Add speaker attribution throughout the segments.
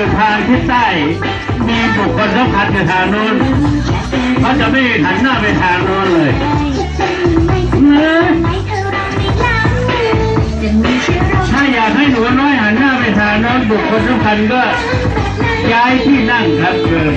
Speaker 1: ู่ทางทิศใต้ มีบุคคลสำคัญอยู่ทางโน้นเขาจะไม่หันหน้าไปทางโน้นเลยถ้าอยากให้หนูน้อยหันหน้าไปทางโน้นบุคคลสำคัญก็ย้ายที่นั่งครับเล
Speaker 2: ย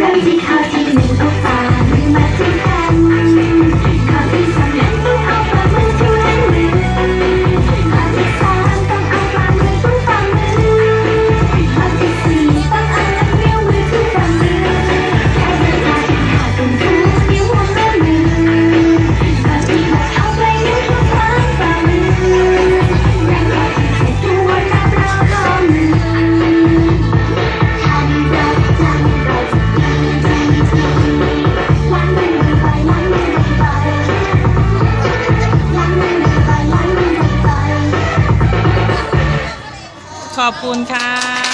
Speaker 2: ใครที่เข้าที่หนึ่งก็ฝ่ามือมาที่
Speaker 3: ขอบคุณค่ะ